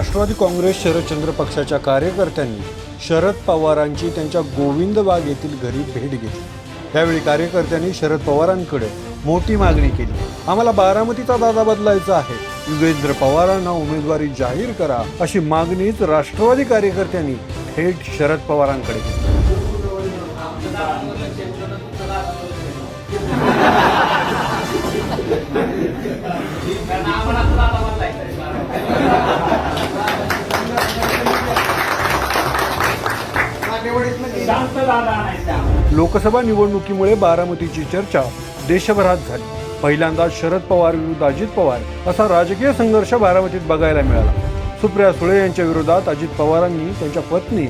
राष्ट्रवादी काँग्रेस शरदचंद्र पक्षाच्या कार्यकर्त्यांनी शरद पवारांची त्यांच्या गोविंदबाग येथील घरी भेट घेतली. त्यावेळी कार्यकर्त्यांनी शरद पवारांकडे मोठी मागणी केली. आम्हाला बारामतीचा दादा बदलायचा आहे. युगेंद्र पवारांना उमेदवारी जाहीर करा अशी मागणीच राष्ट्रवादी कार्यकर्त्यांनी थेट शरद पवारांकडे केली. लोकसभा निवडणुकीमुळे बारामतीची चर्चा देशभरात झाली. पहिल्यांदा शरद पवार विरुद्ध अजित पवार असा राजकीय संघर्ष बारामतीत बघायला मिळाला. सुप्रिया सुळे यांच्या विरोधात अजित पवारांनी त्यांच्या पत्नी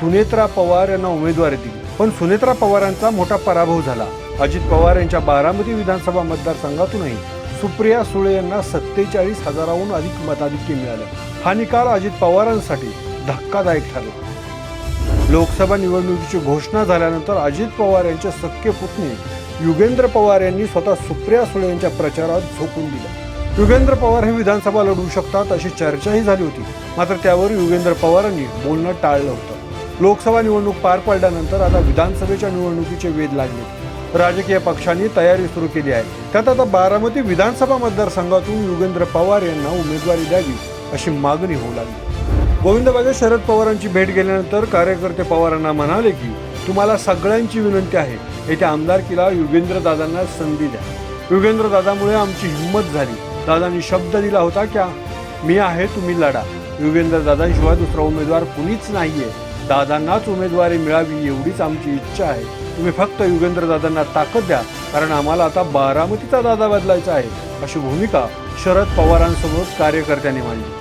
सुनेत्रा पवार यांना उमेदवारी दिली. पण सुनेत्रा पवारांचा मोठा पराभव झाला. अजित पवार यांच्या बारामती विधानसभा मतदारसंघातूनही सुप्रिया सुळे यांना सत्तेचाळीस हजाराहून अधिक मताधिक्य मिळालं. हा निकाल अजित पवारांसाठी धक्कादायक ठरला. लोकसभा निवडणुकीची घोषणा झाल्यानंतर अजित पवार यांचे सख्य पुतणी युगेंद्र पवार यांनी स्वतः सुप्रिया सुळे यांच्या प्रचारात झोकून दिलं. युगेंद्र पवार हे विधानसभा लढवू शकतात अशी चर्चाही झाली होती. मात्र त्यावर युगेंद्र पवारांनी बोलणं टाळलं होतं. लोकसभा निवडणूक पार पडल्यानंतर आता विधानसभेच्या निवडणुकीचे वेध लागले. राजकीय पक्षांनी तयारी सुरू केली आहे. त्यात आता बारामती विधानसभा मतदारसंघातून युगेंद्र पवार यांना उमेदवारी द्यावी अशी मागणी होऊ लागली. गोविंदबागे शरद पवारांची भेट गेल्यानंतर कार्यकर्ते पवारांना म्हणाले की तुम्हाला सगळ्यांची विनंती आहे. येत्या आमदारकीला युगेंद्र दादांना संधी द्या. युगेंद्र दादामुळे आमची हिंमत झाली. दादांनी शब्द दिला होता क्या मी आहे तुम्ही लढा. युगेंद्र दादांशिवाय दुसरा उमेदवार कुणीच नाहीये. दादांनाच उमेदवारी मिळावी एवढीच आमची इच्छा आहे. तुम्ही फक्त युगेंद्र दादांना ताकद द्या कारण आम्हाला आता बारामतीचा दादा बदलायचा आहे अशी भूमिका शरद पवारांसोबत कार्यकर्त्यांनी मांडली.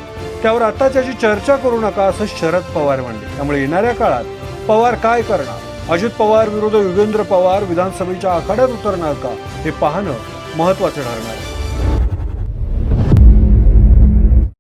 त्यावर आता त्याची चर्चा करू नका असं शरद पवार म्हणले. त्यामुळे येणाऱ्या काळात पवार काय करणार? अजित पवार विरुद्ध युगेंद्र पवार विधानसभेच्या आखाड्यात उतरणार का? हे पाहणं महत्वाचं ठरणार आहे.